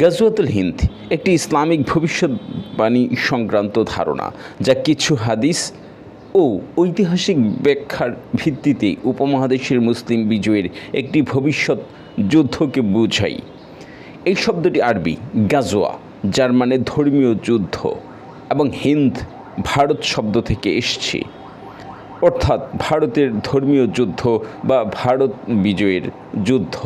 গাজওয়াতুল হিন্দ, একটি ইসলামিক ভবিষ্যৎবাণী সংক্রান্ত ধারণা, যা কিছু হাদিস ও ঐতিহাসিক ব্যাখ্যার ভিত্তিতে উপমহাদেশের মুসলিম বিজয়ের একটি ভবিষ্যৎ যুদ্ধকে বোঝায়। এই শব্দটি আরবি গাজোয়া যার মানে ধর্মীয় যুদ্ধ এবং হিন্দ, ভারত শব্দ থেকে এসছে। অর্থাৎ ভারতের ধর্মীয় যুদ্ধ বা ভারত বিজয়ের যুদ্ধ।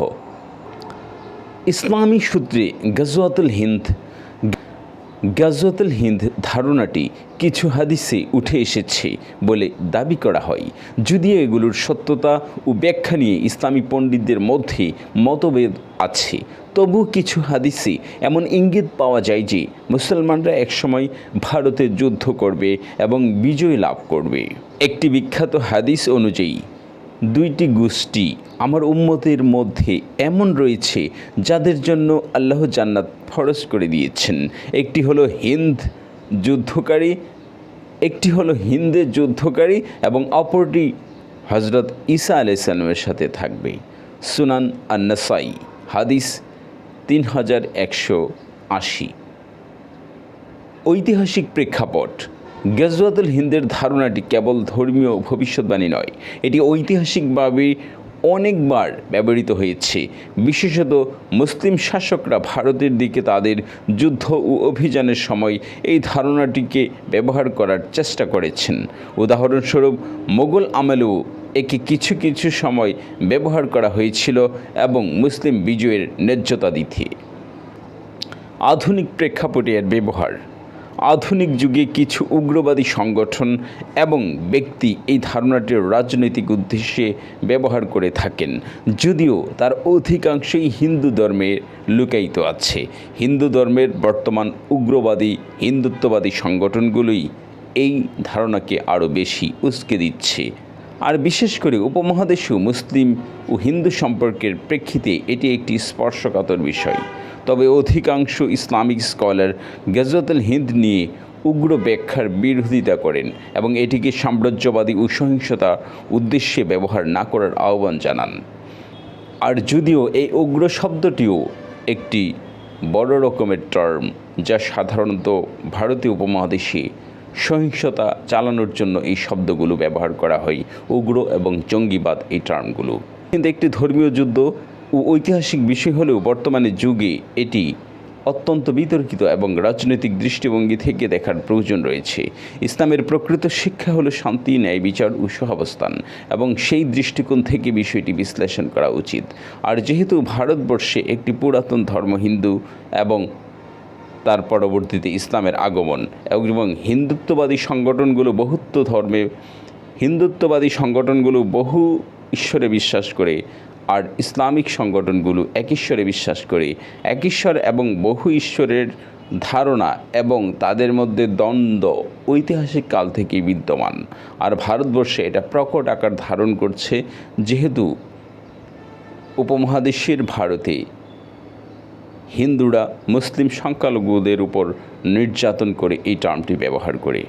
ইসলামী সূত্রে গাজওয়াতুল হিন্দ গাজওয়াতুল হিন্দ ধারণাটি কিছু হাদিসে উঠে এসেছে বলে দাবি করা হয়। যদিও এগুলোর সত্যতা ও ব্যাখ্যা নিয়ে ইসলামী পণ্ডিতদের মধ্যে মতভেদ আছে তবু কিছু হাদিসে এমন ইঙ্গিত পাওয়া যায় যে মুসলমানরা একসময় ভারতে যুদ্ধ করবে এবং বিজয় লাভ করবে। একটি বিখ্যাত হাদিস অনুযায়ী দুইটি গোষ্ঠী আমার উম্মতের মধ্যে এমন রয়েছে যাদের জন্য আল্লাহ জান্নাত ফরজ করে দিয়েছেন। একটি হলো হিন্দ যুদ্ধকারী, একটি হলো হিন্দে যুদ্ধকারী এবং অপরটি হজরত ঈসা আলাইসাল্লামের সাথে থাকবে। সুনান আন্নাসাই, হাদিস তিন হাজার একশো আশি। ঐতিহাসিক প্রেক্ষাপট গজওয়াতুল হিন্দের ধারণাটি কেবল ধর্মীয় ভবিষ্যৎবাণী নয়, এটি ঐতিহাসিকভাবে অনেকবার ব্যবহৃত হয়েছে। বিশেষত মুসলিম শাসকরা ভারতের দিকে তাদের যুদ্ধ ও অভিযানের সময় এই ধারণাটিকে ব্যবহার করার চেষ্টা করেছেন। উদাহরণস্বরূপ, মোগল আমলেও একে কিছু কিছু সময় ব্যবহার করা হয়েছিল এবং মুসলিম বিজয়ের ন্যায্যতা দিতে। আধুনিক প্রেক্ষাপটে এর ব্যবহার আধুনিক যুগে কিছু উগ্রবাদী সংগঠন এবং ব্যক্তি এই ধারণাটির রাজনৈতিক উদ্দেশ্যে ব্যবহার করে থাকেন। যদিও তার অধিকাংশই হিন্দু ধর্মে লুকায়িত আছে। হিন্দু ধর্মের বর্তমান উগ্রবাদী, হিন্দুত্ববাদী সংগঠনগুলোই এই ধারণাকে আরও বেশি উস্কে দিচ্ছে। আর বিশেষ করে উপমহাদেশেও মুসলিম ও হিন্দু সম্পর্কের প্রেক্ষিতে এটি একটি স্পর্শকাতর বিষয়। তবে অধিকাংশ ইসলামিক স্কলার গজরতুল হিন্দ নিয়ে উগ্র ব্যাখ্যার বিরোধিতা করেন এবং এটিকে সাম্রাজ্যবাদী ও সহিংসতা উদ্দেশ্যে ব্যবহার না করার আহ্বান জানান। আর যদিও এই উগ্র শব্দটিও একটি বড় রকমের টার্ম যা সাধারণত ভারতীয় উপমহাদেশে সহিংসতা চালানোর জন্য এই শব্দগুলো ব্যবহার করা হয়, উগ্র এবং জঙ্গিবাদ এই টার্মগুলো কিন্তু একটি ধর্মীয় যুদ্ধ ও ঐতিহাসিক বিষয় হলেও বর্তমানে যুগে এটি অত্যন্ত বিতর্কিত এবং রাজনৈতিক দৃষ্টিভঙ্গি থেকে দেখার প্রয়োজন রয়েছে। ইসলামের প্রকৃত শিক্ষা হলো শান্তি, ন্যায়, বিচার ও সহাবস্থান এবং সেই দৃষ্টিকোণ থেকে বিষয়টি বিশ্লেষণ করা উচিত। আর যেহেতু ভারতবর্ষে একটি পুরাতন ধর্ম হিন্দু এবং তার পরবর্তীতে ইসলামের আগমন এবং হিন্দুত্ববাদী সংগঠনগুলো বহুত্ব ধর্মে, হিন্দুত্ববাদী সংগঠনগুলো বহু ঈশ্বরে বিশ্বাস করে আর ইসলামিক সংগঠনগুলো এক ঈশ্বরে বিশ্বাস করে। এক ঈশ্বর এবং বহু ঈশ্বরের ধারণা এবং তাদের মধ্যে দ্বন্দ্ব ঐতিহাসিক কাল থেকেই বিদ্যমান। আর ভারতবর্ষে এটা প্রকট আকার ধারণ করছে যেহেতু উপমহাদেশের ভারতে হিন্দুরা, মুসলিম সংখ্যালঘুদের উপর নির্যাতন করে এই টার্মটি ব্যবহার করে।